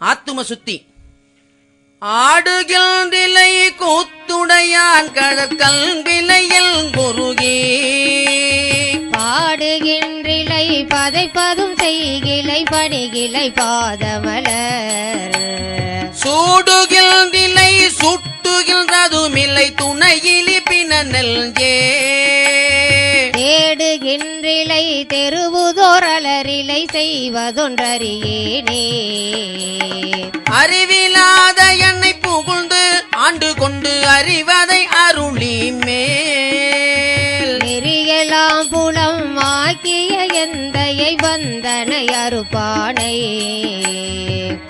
ஆத்தும சுத்தி. ஆடுகின்றிலை கூத்துடையான் கடற்கல்விலையில் குருகி பாடுகின்றிலை பதைப்பதும் செய்கிலை பணிகிலை பாதமலர். சூடுகின்றிலை சுட்டுகின்றதுமில்லை துணையிலி பின நெல்ஜே தேடுகின்றிலை தெருவுதோரலரிலை செய்வதொன்றறியேனே. அறிவிலாத என்னை புகழ்ந்து ஆண்டு கொண்டு அறிவதை அருளி மேல். நெறியெல்லாம் புலம் ஆக்கிய எந்தையை வந்தனை அறுப்பானை.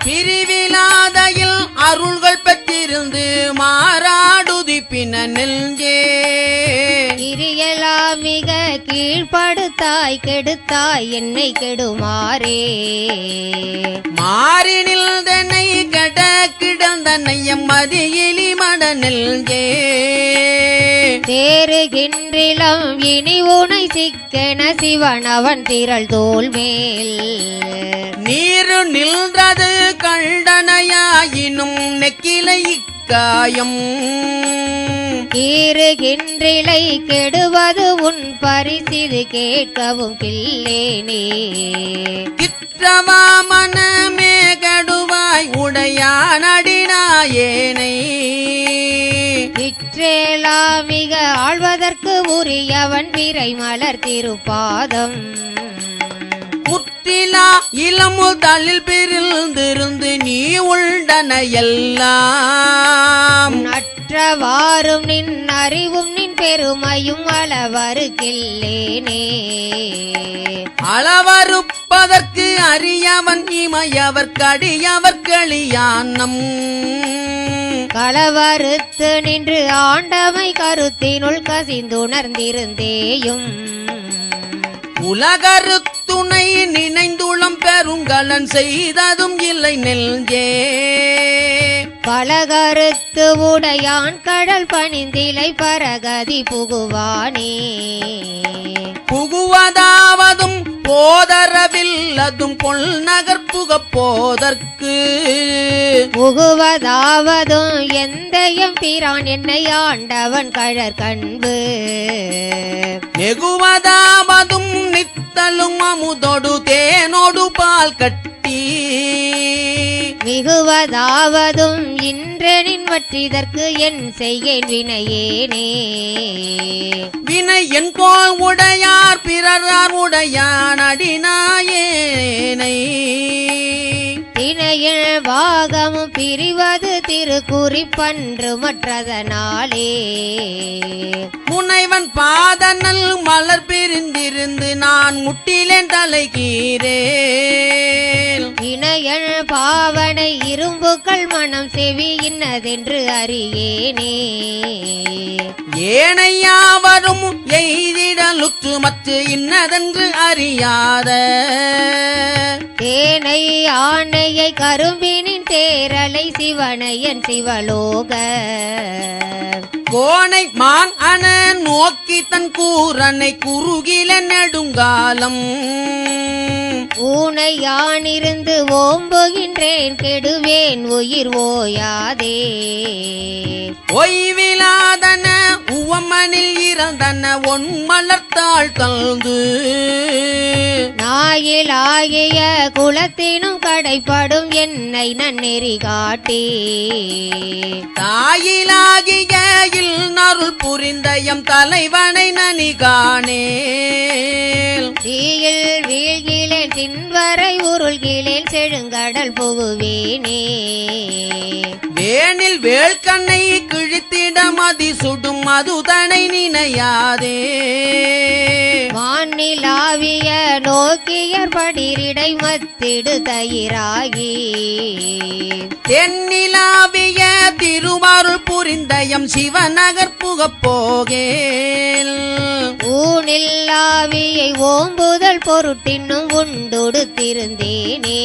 பிரிவிலாதையில் அருள்கள் பெற்றிருந்து மாறாடுதி பின நெஞ்சே. மிக கீழ்ப்படுத்தாய் கெடுத்தாய் என்னை கெடுமாறே. மாறினில் தன்னை கட கிடந்தனையம் மதியிலி மட நெல்ஜே தேறுகின்றிலம் இனி உனை சிக்கென சிவனவன் திரள் தோல் மேல். நீரு நின்றது கண்டனையாயினும் நெக்கிலை இக்காயம். கீறுகின்றிலை கெடுவது உன் பரிசிது கேட்கவும் கில்லேனே கிற்றவா மனமே கடுவாய் உடையானடினாயேனை விற்றேலா மிக ஆழ்வதற்கு உரியவன் விரை மலர் திருப்பாதம். முற்றிலா இளமுதலில் பிரிந்திருந்து நீ உண்டன எல்லாம். நற்றவாறும் நின் அறிவும் நின் பெருமையும் அளவரு கில்லேனே அளவறுப்பதற்கு அறியவன் இமையவர் கடியவர் களியானம் களவறுத்து நின்று ஆண்டமை கருத்தினுள் கசிந்துணர்ந்திருந்தேயும். உலகருத்துணை நினைந்துளம் பெருங்கலன் செய்ததும் இல்லை நெல்ஜே பலகருத்து உடையான் கடல் பணிந்திலை பரகதி புகுவானே. புகுவதாவதும் போதரவில்லதும் கொள் நகர் புகப் போதற்கு. புகுவதாவதும் எந்தையம் பிரான் என்னை ஆண்டவன் கழற் கண்பு. நெகுவதாவதும் நித்தலும் அமுதொடு தேனோடு பால் கட்டி. மிகுவதாவதும் இன்றெனின் வற்றிதற்கு என் செய்கேன் வினையேனே. வினை என் உடையார் பிறரார் உடையான் அடினாயேனை. தினையில் பாகமும் பிரிவது திருக்குறிப்பன்று மற்றதனாலே. முனைவன் பாதனல் நான் முட்டிலேன் தலைகீரேல். இணையல் பாவனை இரும்புக்கள் மனம் செவி இன்னதென்று அறியேனே. ஏனையாவரும் எய்திடலுற்று மற்ற இன்னதென்று அறியாத. தேனை ஆணையை கரும்பினின் தேரலை சிவனையன் சிவலோக. கோனை மான் அன நோக்கி தன் கூரனை குறுகில நெடுங்காலம். ஊனை யானிருந்து ஓம்புகின்றேன் கெடுவேன் உயிர் ஓயாதே. ஒய்விலாதன உவமனில் இறந்தன ஒன் மலர்த்தாள் தந்து. நாயிலாகிய குலத்தினும் கடைப்படும் என்னை நன்னெறி காட்டி. தாயிலாகிய இல் நருள் புரிந்த எம் தலைவனை நனி காணேல். தீயில் வீழ்கிலேன் தின்வரை உருள்கிலேன் செழுங்கடல் புகுவேனே. வேனில் வேள்கண்ணை கிழித்திட மதி சுடும் மதுதனை நினையாதே. வானிலாவிய நோக்கியர் படிரிடை மத்திடு தயிராகி. தென்னிலாவிய திருவாருள் புரிந்த எம் சிவநகர் புகப் போகேல் ஓம்புதல் பொருட்டின்னும் உண்டுடுத்திருந்தேனே.